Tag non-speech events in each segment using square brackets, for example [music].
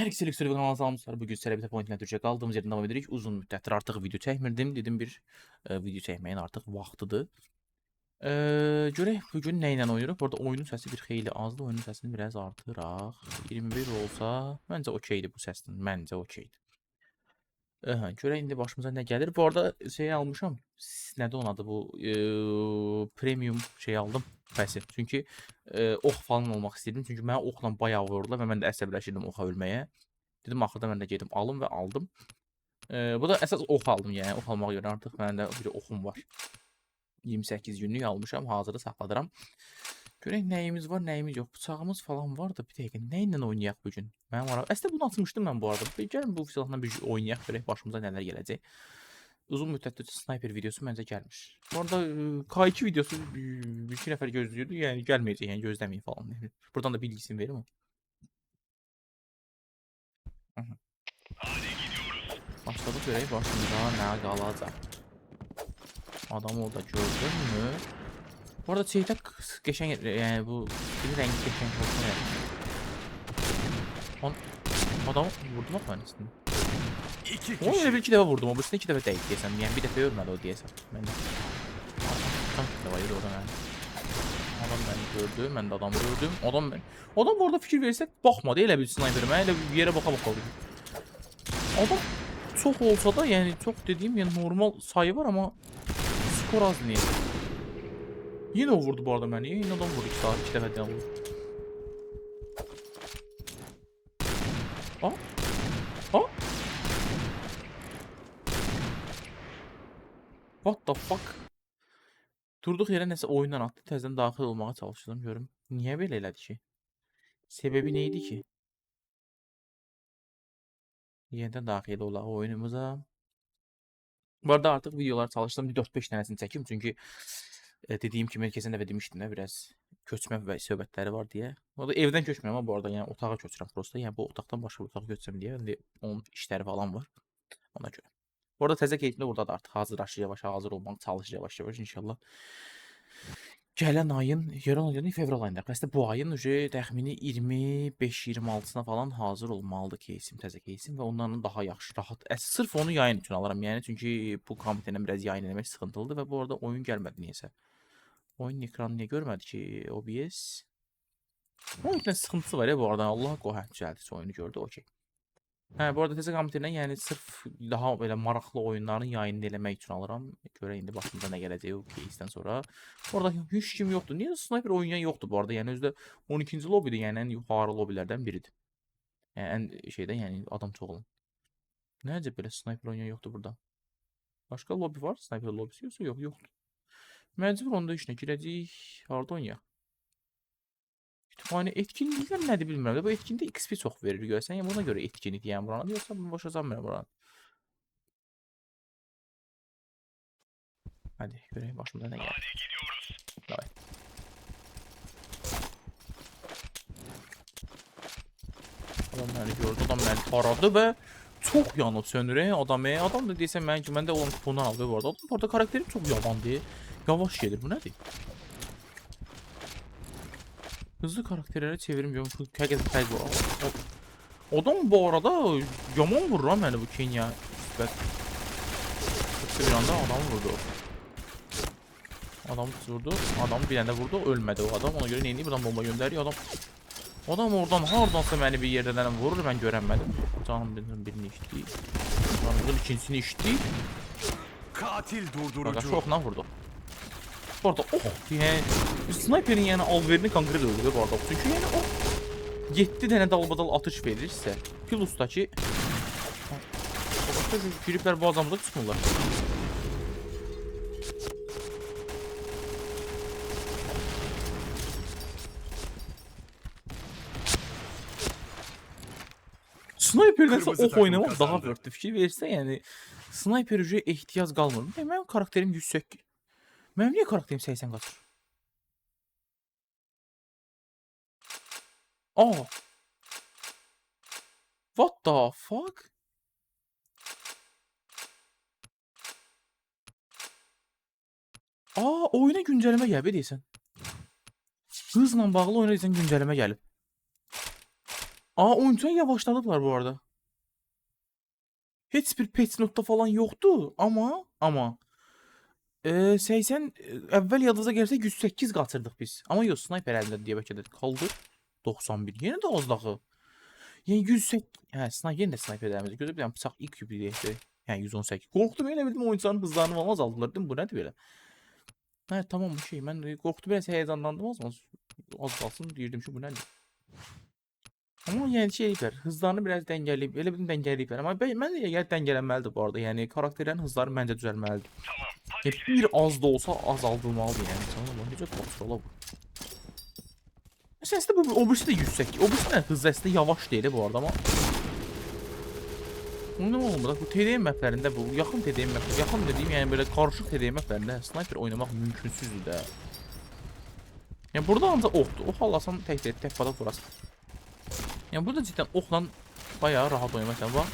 Hər ikisi Elixir kanalına salamlar. Bugün Celebrity Point Network'e kaldığımız yerden devam edirik. Uzun müddətdir artıq video çəkmirdim. Dedim bir e, video çəkməyin artıq vaxtıdır. E, görək bugün nə ilə oynayırıq. Bu arada oyunun səsi bir xeyli azdır. Oyunun səsini biraz artıraq. 21 olsa məncə okeydir bu səsdən. Məncə okeydir. Aha, görək indi başımıza nə gəlir. Bu arada şey almışam. Nədir onun adı bu? E, premium şey aldım. Pəsi. Çünki e, ox falan olmaq istədim. Çünki mənə oxla bayağı vurdular və mən də əsəbləşirdim oxa ölməyə. Dedim axırda mən də gedim alım və aldım. E, bu da əsas ox aldım yəni. Ox almağa görə artıq məndə bir oxum var. 28 günlük almışam, hazırda saxladıram. Görək nəyimiz var, nəyimiz yox. Bıçağımız falan var da bir dəqiqə nə ilə oynayaq bu gün? Mənim ara. Əslində bunu atmışdım mən bu arada. Gəlin bu silahla bir oynayaq görək başımıza nələr gələcək. Uzun müddətdir sniper videosu məncə gəlmiş. Bu e, K2 videosu e, bir iki nəfər gözləyirdi. Yəni gəlməyəcək, yəni gözləməyin falan. [laughs] Buradan da bilgisini verim. Başladık görək başımıza nə qalacaq. Adamı orada gördün mü? Bu arada qıs- qəşəng yəni bu bir rəngi qəşəng olsun yəni. On adamı vurdum mən üstünə. İki kişi. elə bir iki dəfə vurdum. Birisini iki dəfə dəydi deyəsən. Yəni bir dəfə ölmədi o deyəsən. Mən də. Tam iki dəfə idi orada mən. Adam məni gördü, mən də adamı gördüm. Adam mən. Adam bu arada fikir versə baxmadı elə bir snayperimə, elə bir yerə baxa baxa. Adam çox olsa da, yəni çox dediyim, yəni normal sayı var amma skor az niyə? Yenə o vurdu bu arada məni. Yenə adam vurdu iki saat, iki dəfə də vurdu. Aa. Aa. What the fuck? Durduq yerə nəsə oyundan atdı. Təzədən daxil olmağa çalışdım görüm. Niyə belə elədi ki? Səbəbi nə idi ki? Yenidən daxil olaq oyunumuza. Bu arada artıq videolar çalışdım. Bir 4-5 dənəsini çəkim. Çünki e, dediyim kimi keçən dəfə demişdim də biraz köçmə və söhbətləri var deyə. O da evdən köçmürəm amma bu arada yəni otağa köçürəm prosta. Yəni bu otaqdan başqa bir otağa köçsəm deyə. İndi onun işləri falan var. Ona görə. Bu arada təzə keyfimdə burada da artıq hazırlaşır yavaş hazır olmaq çalışır yavaş yavaş inşallah. Gələn ayın, yaran ayının fevral ayında. Əslində bu ayın ücə təxmini 25-26-sına falan hazır olmalıdır keysim, təzə keysim və ondan daha yaxşı, rahat. Əs sırf onu yayın üçün alıram. Yəni çünki bu komitədən biraz yayın eləmək sıxıntılıdır və bu arada oyun gəlmədi niyəsə. Oyun ekranı niyə görmədi ki OBS? Oyun ekran sıxıntısı var ya bu arada. Allah qoy hə düzəldirsə oyunu gördü, okey. Hə, bu arada təzə komitədən yəni sırf daha belə maraqlı oyunların yayını eləmək üçün alıram. Görə indi başımıza nə gələcək o кейsdən sonra. Orada heç kim yoxdur. Niyə sniper oynayan yoxdur bu arada? Yəni özdə 12-ci lobbidir, yəni ən yuxarı lobbilərdən biridir. Yəni ən şeydə, yəni adam çox olan. Necə belə sniper oynayan yoxdur burada? Başqa lobbi var? Sniper lobbisi yoxsa yox, yoxdur. Məcbur onda işinə girəcəyik. Harda oynayaq? Kütüphane etkinliklər nədir bilmirəm də. Bu etkinlikdə XP çox verir görsən. Yəni buna görə etkinlik deyən buranı. Yoxsa mən başa salmıram buranı. Hadi görək başımıza nə gəlir. Davay. Adam məni gördü, adam məni taradı və çox yanıb sönürək adam. e. Adam da deyəsən mən ki, məndə olan kupondan aldı bu arada. Adam bu arada karakterim çox yamandır. Yavaş gedir. Bu nədir? Hızlı həqiqətən fərq var. O- Adam bu arada yaman vurur ha məni bu Kenya. Bak. Bir anda adamı vurdu. Adam vurdu. Adam bir anda vurdu. Ölmədi o adam. Ona görə neyini buradan bomba göndəriyor adam. Adam oradan hardansa məni bir yerdən vurur. Mən görənmədim. Canım birinin birini içdi. Canımın ikincisini içdi. Katil durdurucu. şokla vurdu. Bu arada oh yani sniperin yani alverini konkret öldürüyor bu arada. Çünkü yani o 7 tane dalbadal atış verirse Pilus'taki Başka giripler bu adamda çıkmırlar. Sniper'densə ox oynamaq daha vörtdür. Fikir versə, yəni sniper üzrə ehtiyac qalmır. Mənim karakterim 108. Mənim niyə karakterim 80 qaçır? Aa. What the fuck? Aa, oyuna güncəlləmə gəlib deyəsən. Hızla bağlı oyuna deyəsən güncəlləmə gəlib. Aa oyuncular yavaşladılar bu arada. Heç bir patch notda falan yoktu ama ama e, 80 e, əvvəl yadınıza gəlsə 108 qaçırdıq biz. Amma yox sniper əlində deyə bəlkə də qaldı 91. Yenə də az daxı. Yəni 108 hə sniper yenə də sniper əlində. Gözə dənə bıçaq ilk deyək. Yəni 118. Qorxdum elə bildim oyuncuların hızlarını falan azaldılar. Dedim bu nədir belə? Hə tamam bu şey. Mən qorxdum biraz heyecanlandım az az. Az qalsın deyirdim ki bu nədir? Amma yəni şey eləyiblər, hızlarını biraz dəngələyib, elə bildim dəngələyiblər. Amma bə- mən də yəni dəngələnməlidir bu arada. Yəni karakterlərin hızları məncə düzəlməlidir. Ya bir az da olsa azaldılmalıdır yəni. Tamam mı? Necə kontrola bu? Aslında bu obüsü de 108. Obüsü de hızı aslında yavaş değil bu arada ama. Onu olmadı? Bu TDM maplerinde bu yakın TDM map, yakın dediğim yani böyle karışık TDM maplerinde sniper oynamak mümkünsüzdür de. Yani burada ancak oktu. Ok alasan tek tek tek fada vurasın. Yani burada cidden okla bayağı rahat oynamak yani bak.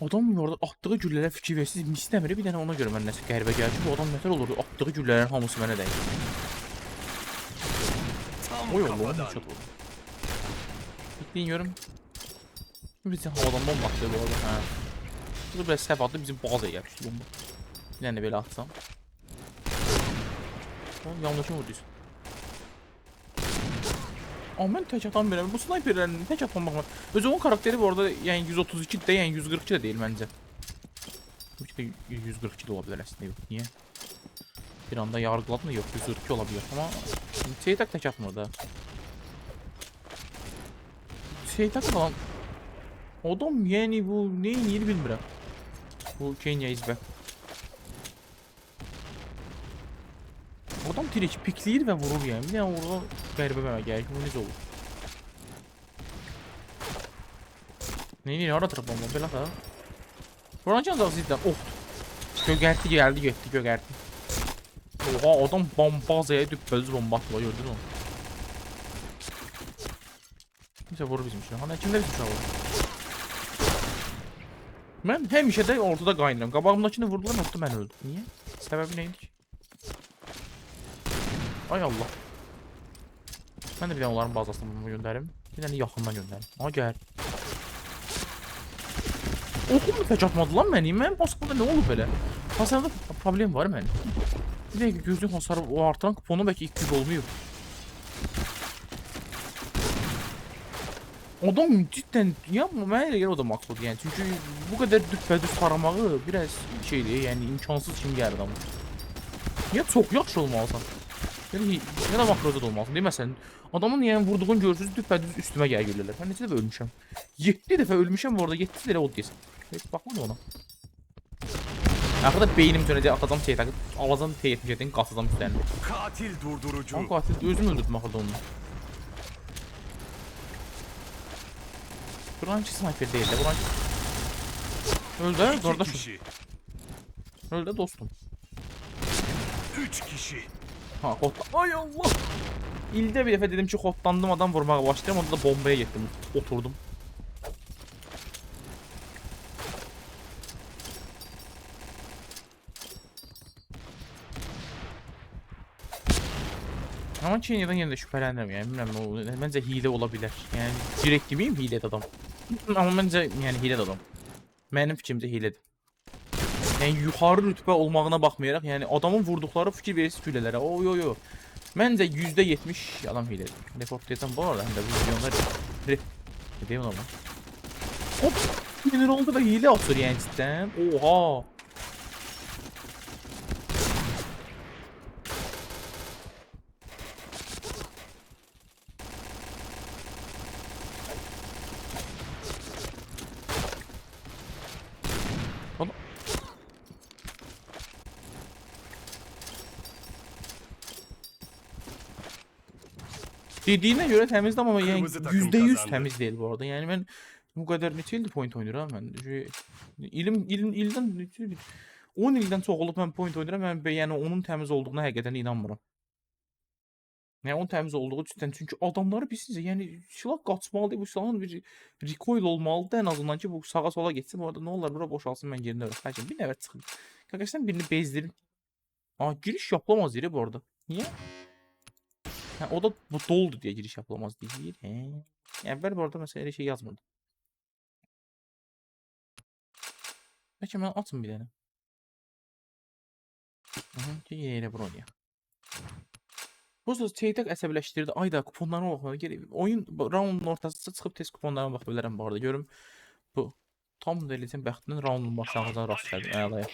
Adam orada attığı güllələr fikir versiz istəmir. Bir dənə ona görə mən nəsə qəribə gəldi. Bu adam nətər olurdu? Attığı güllərin hamısı mənə dəydi. Oy kafadan. uçak oldu. Bilmiyorum. Bizim havadan bomba atıyor bu arada. Ha. Bu da biraz səhv atdı bizim bazaya yapışdı bomba. Bir dənə belə atsam. Yanlışım vurduysun. Amma mən tək atan bilmirəm. Bu sniperlərin tək atan baxma. Özü onun karakteri bu arada yəni 132 də, yəni 142 də deyil məncə. Bu işte 142 də ola bilər əslində. yox. Niyə? Bir anda yargıladım da yox 142 ola bilər. Amma Seytak tək atmır da. Seytak falan Adam yani bu neyin yeri bilmirəm. Bu Kenya izbə. Adam direkt pikləyir və vurur yəni. Bir dənə orada qəribə mənə gəlir bu necə olur? Neyin hara atırıb bomba belə ha? Buranın can ziddən oh. Gögərti gəldi, getdi gögərti. Oha adam bombazaya düppəli bomba atıyor gördün mü? Kimse vurur bizim üçün. Hani kimdə bizim uşaq? Mən həmişə də ortada qaynıram. Qabağımdakini vurdular, ortada mən öldüm. Niyə? Səbəbi nə idi? Ay Allah. Mən də bir dənə onların bazasına bunu göndərim. Bir dənə yaxından göndərim. Aha gəl. Oxum tək atmadı lan məni? Mənim pasapda nə olub belə? Hasarda problem var mənim. Bir dəqiqə gözlük hasarı o artan kuponu bəlkə 200 olmuyor. Adam cidden ya mənə elə gəlir o da maksul yəni. Çünki bu qədər düppədüz taramağı biraz şeydir, yəni imkansız kimi gəlir adama. Ya çox yaxşı olmalısan. Yəni ya da makroda da olmalısan. Deməsən adamın yəni vurduğun görürsüz düppədüz üstümə gəlir güllələr. Mən neçə dəfə ölmüşəm? 7 dəfə ölmüşəm bu arada 7 dəfə od desin. Heç baxmadım ona. Axırda beynim dönəcək, atacam şey takıb, alacam T77-nin qasacam üstlərini. Katil durdurucu. Lan qatil özüm öldürdüm axırda onu. Buranın ki sniper değil de buranın Öldü ha İki kardeşim. kişi. Öldü dostum. Üç kişi. Ha kod. Ay Allah. İldə bir dəfə dedim ki, xotlandım adam vurmağa başlayıram, onda da bombaya getdim, oturdum. Ama Kenya'dan yenə də şübhələnirəm, yəni bilmirəm, o məncə hiylə ola bilər. Yəni direkt deməyim hiylədir adam. Amma məncə yəni hiylədir adam. Mənim fikrimcə hiylədir. Yəni yuxarı rütbə olmağına baxmayaraq, yəni adamın vurduqları fikir verirsiz gülələrə. O yo yo. Məncə %70 adam hilədir. Reportlayacağım bu arada həm də bu diyeyim ona? Hop! Sinir oldu və hile atır yəni cidden. Oha! Dediğine göre temizdi ama yani Kırmızı takım yüzde yüz kazandı. temiz değil bu arada. Yani ben bu kadar neçə ildir point oynuram mən. Şu, ilim ilim ildən neçə il- 10 ildən çox olub mən point oynuram. Mən be- yəni onun təmiz olduğuna həqiqətən inanmıram. Yəni onun təmiz olduğu cidden çünki adamları bilirsiniz yəni silah qaçmalıdır. Bu silahın bir recoil olmalıdır ən azından ki bu sağa sola getsin. Bu arada nə olar bura boşalsın mən yerinə öyrəm. Xərcim bir nəfər çıxın. Qardaşlar birini bezdirin. Aa giriş yapılamaz yeri bu arada. Niye? Ha, o da bu doldu diye giriş yapılamaz deyir. He. Əvvəl bu arada məsələ elə şey yazmırdı. Bəlkə mən atım bir ki yerə bura oynayaq. Bu söz Çeytək əsəbləşdirdi. Ayda kuponlarına baxmağa gerek. Oyun raundun ortasında çıxıb tez kuponlarına baxa bilərəm bu arada. Görüm bu tam Delizin bəxtinin raundun başlanğıcına rast gəldim. Əlaya.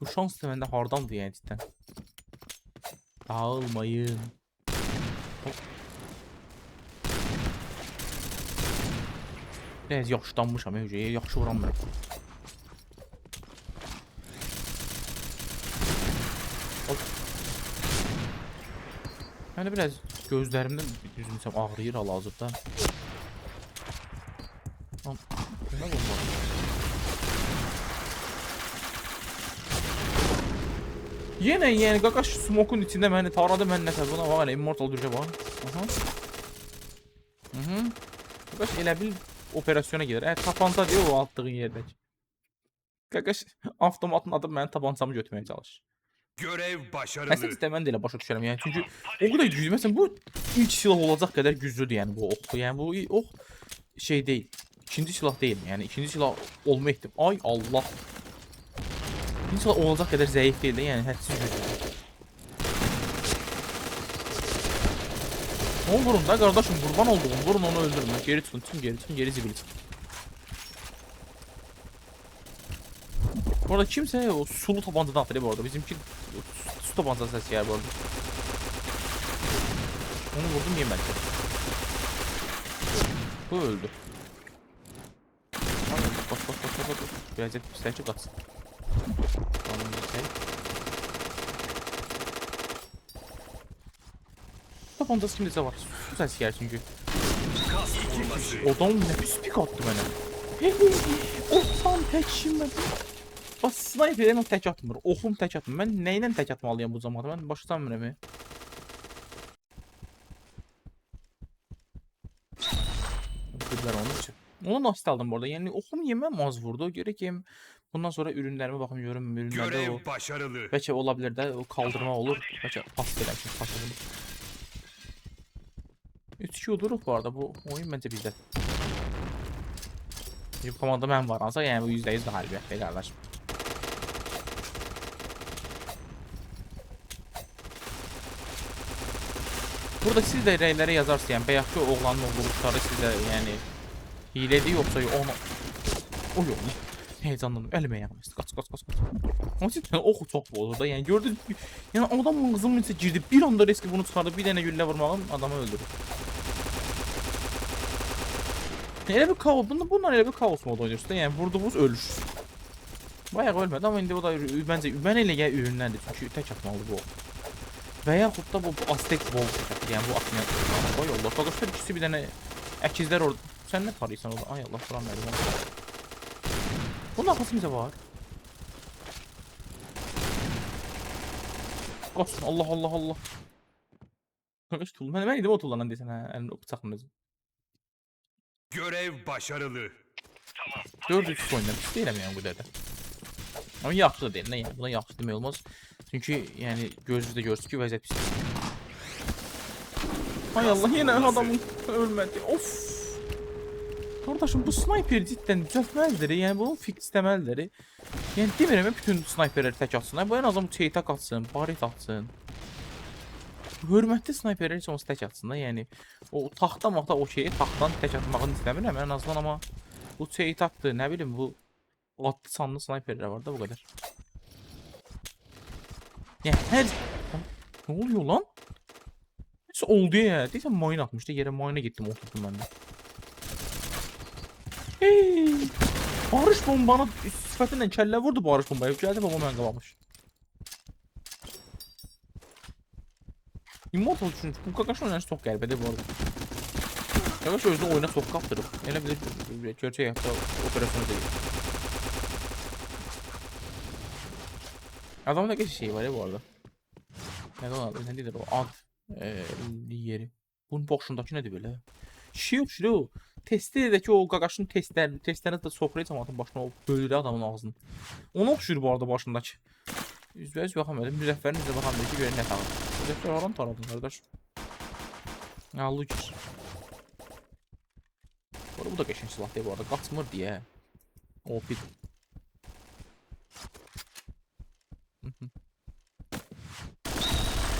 Bu şans da məndə hardandır yəni cidden. Dağılmayın. Biraz yaşlanmışam hücreye. Yaxşı vuramıram. Hop. Yəni biraz gözlərimdən düzgün desəm ağrıyır hal-hazırda. Lan, Nə olmadı? Yenə yəni qaqaş smoke'un içində məni taradı mən nəsə buna var immortal durca var. Aha. Mhm. Qaqaş elə bil operasyona gedir. Ə tapanca deyə o atdığın yerdəki. Qaqaş [laughs] avtomatın adı mənim tapancamı götürməyə çalışır. Görev başarılı. Əslində istə mən də elə başa düşürəm yəni çünki o qədər güclü məsələn bu ilk silah olacaq qədər güclüdür yəni bu ox. Yəni bu ox şey deyil. İkinci silah deyil. Yəni ikinci silah olma ehtim. Ay Allah. İkinci silah olacaq qədər zəif deyil də, yəni hədsiz güclüdür. Onu vurun da qardaşım qurban olduğum vurun onu öldürmə. Geri çıxın, çıxın, geri çıxın, geri zibili çıxın. Bu arada kimsə o sulu tabancadan atır bu arada. Bizimki su tabancası səsi gəlir bu arada. Onu vurdum yemədi. Bu öldü. Hadi bas bas bas bas bas. Biraz et pisler ki kaçsın. Tamam bir şey. Tabancası kimdese var. Su sesi gəlir çünkü. Adam ne pis pik attı mənə. Oxsan tək şimmədi. Bax snayperim tək atmır. Oxum tək atmır. Mən nə ilə tək atmalıyam bu zamanda? Mən başa düşmürəm. Bilirlər onun üçün. Onu nasıl aldım bu arada? Yəni oxum yeməm az vurdu. Görə ki bundan sonra ürünlərime baxım görüm ürünlərdə o başarılı. Bəlkə ola bilər də o kaldırma olur. Bəlkə pas pas olur. 3-2 uduruq bu arada. Bu oyun məncə bizdə. Bir komanda mən varansa, yəni bu %100 qalibiyyətdir qardaşım. Burada siz də rəylərə yazarsınız, yəni bayaqki oğlanın o vuruşları sizə, yəni hilədir yoxsa onu o yox. Heyecanlandım. Əlimə yanmışdı. Qaç, qaç, qaç, qaç. Amma cidden [laughs] oxu çox olur da. Yəni gördünüz, yəni adam mığzımın içə girdi. Bir anda riski bunu çıxardı. Bir dənə güllə vurmağım adamı öldürür. Elə bir kaos, bunda bunlar elə bir kaos modu oynayırsınız da. Yəni vurduğunuz ölür. Bayaq ölmədi amma indi o da məncə mən elə gəl ürünlərdir çünki tək atmalı bu. Və yaxud bu, bu Aztek Ball yəni bu atmayan. Ay Allah, qaqaşlar ikisi bir dənə əkizlər orada. Sən nə tarıysan orada? Ay Allah, buram mənim. Bunun arxası bizə var. Qaçın, Allah Allah Allah. Qaqaş tul. Mən mən idim o tullanan desən hə, əlimdə bıçaqla özüm. Görev başarılı. 4-3 oynadım. Pis deyiləm yəni bu dədə. Amma yaxşı da deyil, nə buna yaxşı demək olmaz. Çünki yəni gözünüzdə görsün ki, vəziyyət pis. Ay Allah, yenə adamın ölmədi. Of. Qardaşım bu snayper cidden düzəltməlidir. Yəni bunu fixləməlidir. Yəni demirəm bütün snayperləri tək atsın. Bu ən azından çeytək atsın, baret atsın. Hörmətli snayperlər heç olmasa tək atsın da. Yəni o taxta maxta o şeyi taxtdan tək atmağını istəmirəm ən azından amma bu çeytaqdır, nə bilim bu adlı sanlı snayperlər var da bu qədər. Yəni hər nə oluyor lan? Nəsə oldu ya. Deyəsən mayın atmışdı. Yerə mayına getdim oturdum mən də. Hey! Barış bombanı sifətindən kəllə vurdu Barış bombaya. Gəldi baba mən qalamış. Immortal üçün bu qaqaş oynanışı çox qəribədir bu arada. Qaqaş özünü oyuna çox qapdırıb. Elə bilir gerçək həyatda operasyon deyil. Adamın da geçiş şeyi var ya bu arada. Ne lan adı? Ne dedi o? Ad e, yeri. Bunun boşundakı nedir böyle? Şey yok şurada o. Testedeki o qaqaşın testler, testlerini de sofraya cəmatın başına o bölüdü adamın ağzını. Ona oxşuyur bu arada başındakı. Üzbəüz baxamadım. Müzəffərin bizə baxamadı ki, görün nə tağır. Müzəffər haram taradın qardaş. Ha, Lucas. Bu bu da qəşəng silah deyil bu arada. Qaçmır deyə. OP.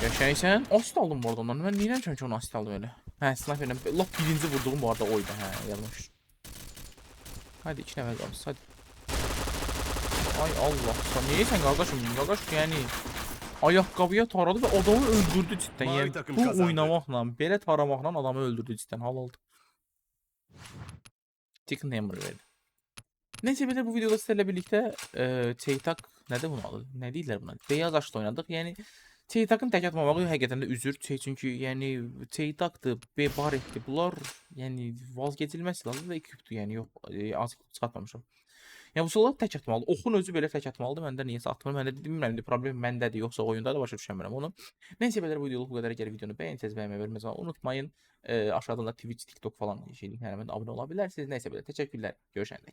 Qəşəngsən. [laughs] Asit aldım bu arada ondan. Mən niyə ki onu asit aldım elə? Hə, sniperlə lap birinci vurduğum bu arada oydu. Hə, yanlış. Hadi iki nəfər qalmış. Hadi. Ay Allah. Sen neysən qardaşım? Qardaş yəni ayaqqabıya taradı və adamı öldürdü cidden. Mavi Yəni takım bu kazandı. oynamaqla, belə taramaqla adamı öldürdü cidden. Hal oldu. Chicken Hammer verdi. Neyse belə bu videoda sizlerle birlikte e, Teytak nədir bunun adı? Nə deyirlər buna? Beyaz Aşla oynadık. Yəni Teytakın tək atmamağı həqiqətən də üzür. Şey, çünki yəni Teytakdır, Bebaretdir. Bunlar yəni vazgeçilməz silahlar və ekipdir. Yəni yox, e, az çıxartmamışam. Yəni bu silahlar tək atmalıdır. Oxun özü belə tək atmalıdır. Məndə niyəsə atmır. Məndə bilmirəm, indi problem məndədir, yoxsa oyunda da başa düşəmirəm onu. Neysə belə bu videoluk bu qədər. Əgər videonu bəyənsəniz bəyənməyi verməyi unutmayın. E, aşağıdan da Twitch, TikTok falan şey linklərindən abunə ola bilərsiniz. Neysə belə təşəkkürlər. Görüşəndə.